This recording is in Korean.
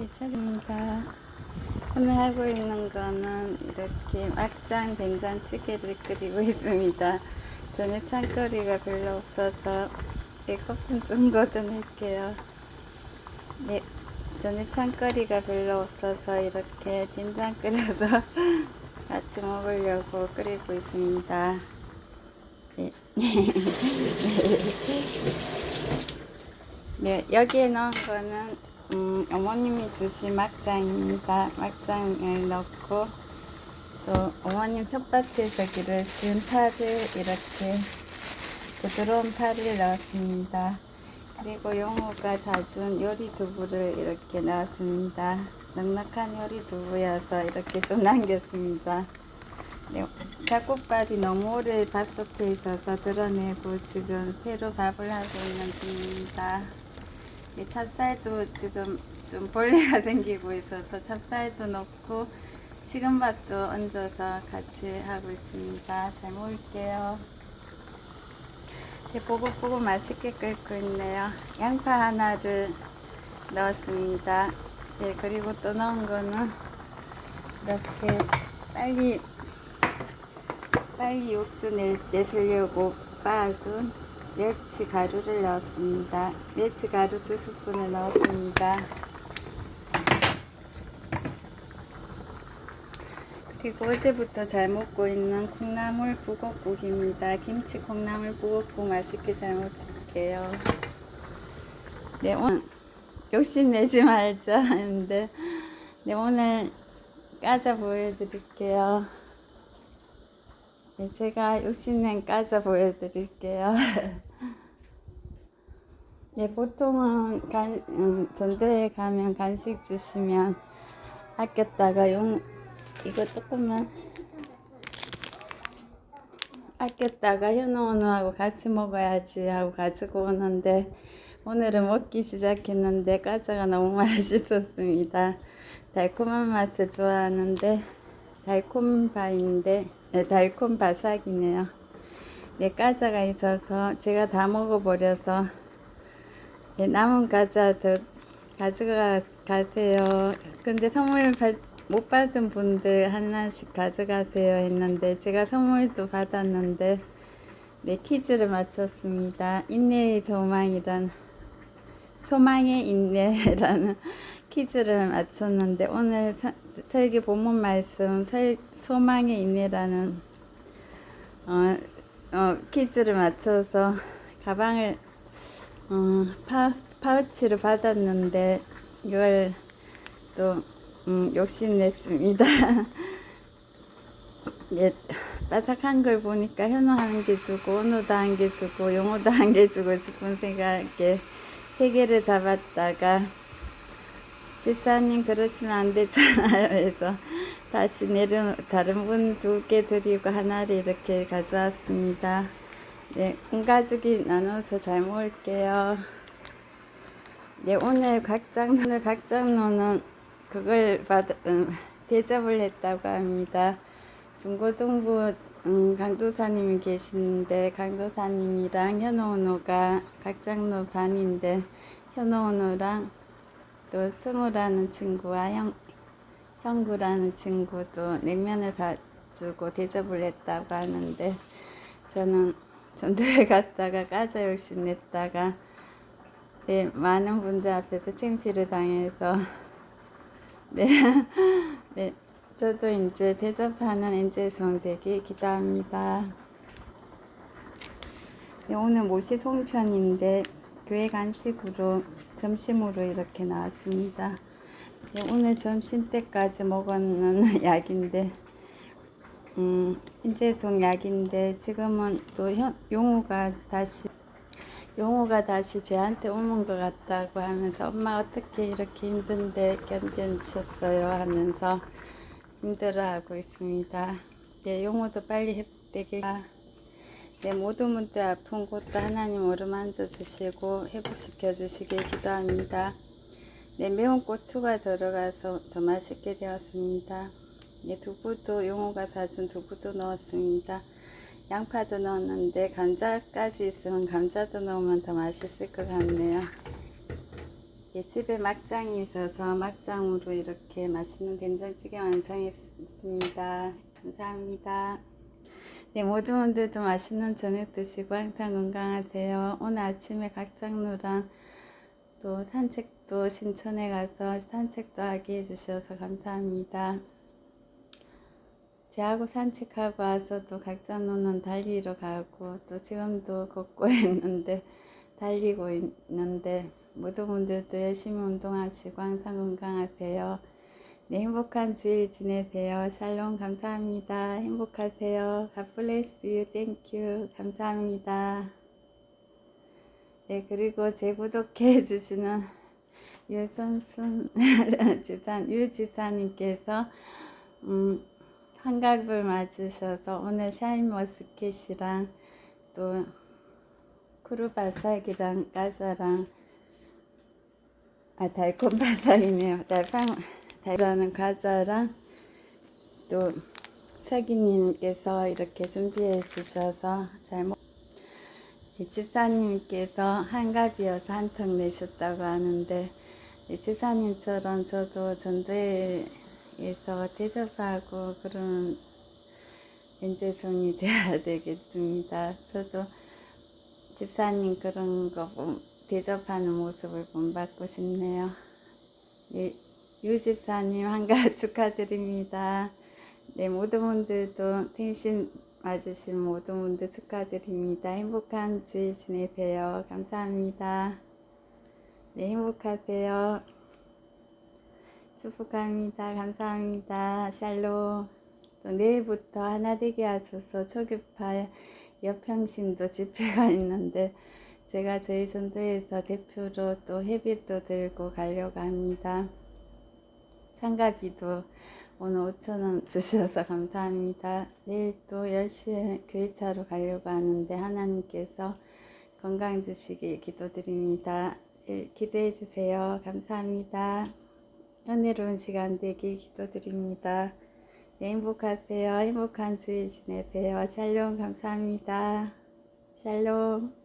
예찬입니다. 오늘 하고 있는 거는 이렇게 막장 된장찌개를 끓이고 있습니다. 저는 찬거리가 별로 없어서 이 거품 좀 걷어낼게요. 네, 저는 찬거리가 별로 없어서 이렇게 된장 끓여서 같이 먹으려고 끓이고 있습니다. 네. 네, 여기에 넣은 거는 음, 어머님이 주신 막장입니다. 막장을 넣고 또 어머님 텃밭에서 기르신 파를 이렇게 부드러운 파를 넣었습니다. 그리고 용호가 다준 요리 두부를 이렇게 넣었습니다. 넉넉한 요리 두부여서 이렇게 좀 남겼습니다. 네, 닭국밥이 너무 오래 밥솥에 있어서 드러내고 지금 새로 밥을 하고 있는 중입니다. 이 찹쌀도 지금 좀 벌레가 생기고 있어서 찹쌀도 넣고 식은밥도 얹어서 같이 하고 있습니다. 잘 먹을게요. 이렇게 보글보글 맛있게 끓고 있네요. 양파 하나를 넣었습니다. 네, 그리고 또 넣은 거는 이렇게 빨리 빨리 육수 낼, 내쓰려고 빻은 멸치 가루를 넣었습니다. 멸치 가루 두 스푼을 넣었습니다. 그리고 어제부터 잘 먹고 있는 콩나물 북엇국입니다. 김치 콩나물 북엇국 맛있게 잘 먹을게요. 네, 오늘 욕심내지 말자 했는데 네, 오늘 까자 보여드릴게요. 네, 제가 욕심낸 까자 보여드릴게요. 네, 보통은 간, 음, 전도에 가면 간식 주시면 아꼈다가 용, 이거 조금만 아꼈다가 현우원우하고 같이 먹어야지 하고 가지고 오는데 오늘은 먹기 시작했는데 과자가 너무 맛있었습니다. 달콤한 맛을 좋아하는데 달콤 바인데 네, 달콤 바삭이네요. 네, 과자가 있어서 제가 다 먹어버려서 네, 남은 과자 더 가져가 가세요. 근데 선물 받, 못 받은 분들 하나씩 가져가세요 했는데 제가 선물도 받았는데 네 퀴즈를 맞췄습니다. 인내의 소망이란 소망의 인내라는 퀴즈를 맞췄는데 오늘 서- 설교 본문 말씀 설, 소망의 인내라는 어, 어, 퀴즈를 맞춰서 가방을 어, 파, 파우치를 받았는데 이걸 또 음, 욕심냈습니다. 예, 바삭한 걸 보니까 현우 한개 주고 온우도 한개 주고 용호도 한개 주고 싶은 생각에 세 개를 잡았다가 집사님 그러시면 안 되잖아요 해서 다시 내려 다른 분 두 개 드리고 하나를 이렇게 가져왔습니다. 네, 온 가족이 나눠서 잘 먹을게요. 네, 오늘 각장 오늘 각장로는 그걸 받 음, 대접을 했다고 합니다. 중고등부 음, 강도사님이 계시는데 강도사님이랑 현호은호가 각장로 반인데 현호은호랑 또 승우라는 친구와 형 형구라는 친구도 냉면을 사주고 대접을 했다고 하는데 저는 전도에 갔다가 까자 욕심 냈다가 네, 많은 분들 앞에서 창피를 당해서 네, 네, 저도 이제 대접하는 엔젤송 되기 기도합니다. 네, 오늘 모시 송편인데 교회 간식으로 점심으로 이렇게 나왔습니다. 네, 오늘 점심 때까지 먹었는 약인데, 음, 인제송 약인데 지금은 또 현, 용우가 다시 용호가 다시 저한테 오는 것 같다고 하면서 엄마 어떻게 이렇게 힘든데 견뎌주셨어요 하면서 힘들어하고 있습니다. 네, 용호도 빨리 회복되게 네, 모든 분들 아픈 곳도 하나님 어루만져 주시고 회복시켜 주시길 기도합니다. 네, 매운 고추가 들어가서 더 맛있게 되었습니다. 네, 두부도 용호가 사준 두부도 넣었습니다. 양파도 넣었는데 감자까지 있으면 감자도 넣으면 더 맛있을 것 같네요. 예, 집에 막장이 있어서 막장으로 이렇게 맛있는 된장찌개 완성했습니다. 감사합니다. 네, 모든 분들도 맛있는 저녁 드시고 항상 건강하세요. 오늘 아침에 각장루랑 또 산책도 신천에 가서 산책도 하게 해주셔서 감사합니다. 제하고 산책하고 와서 또 각자노는 달리러 가고 또 지금도 걷고 있는데 달리고 있는데 모든 분들도 열심히 운동하시고 항상 건강하세요. 네, 행복한 주일 지내세요. 샬롬 감사합니다. 행복하세요. You. Thank you. 감사합니다. 네, 그리고 재구독해 주시는 유선순 지사, 유지사님께서 음, 환갑을 맞으셔서 오늘 샤인머스켓이랑 또 크루바삭이랑 까사랑 아 달콤 바삭이네요. 달팡 달라는 과자랑 또 사기님께서 이렇게 준비해 주셔서 잘 먹. 이 집사님께서 한갑이어서 한턱 내셨다고 하는데 이 집사님처럼 저도 전도회에서 대접하고 그런 연재성이 돼야 되겠습니다. 저도 집사님 그런 거 본- 대접하는 모습을 본받고 싶네요. 예, 유 집사님 한가 축하드립니다. 네, 모든 분들도 텐신 맞으신 모든 분들 축하드립니다. 행복한 주일 지내세요. 감사합니다. 네, 행복하세요. 축복합니다. 감사합니다. 샬롬. 또 내일부터 하나 되게 하셔서 초교파 여평신도 집회가 있는데 제가 저희 전도에서 대표로 또 회비도 들고 가려고 합니다. 상가비도 오늘 5천원 주셔서 감사합니다. 내일 또 10시에 교회차로 가려고 하는데 하나님께서 건강 주시기 기도드립니다. 예, 기도해 주세요. 감사합니다. 은혜로운 시간 되길 기도드립니다. 네, 행복하세요. 행복한 주일 지내세요. 샬롬 감사합니다. 샬롬.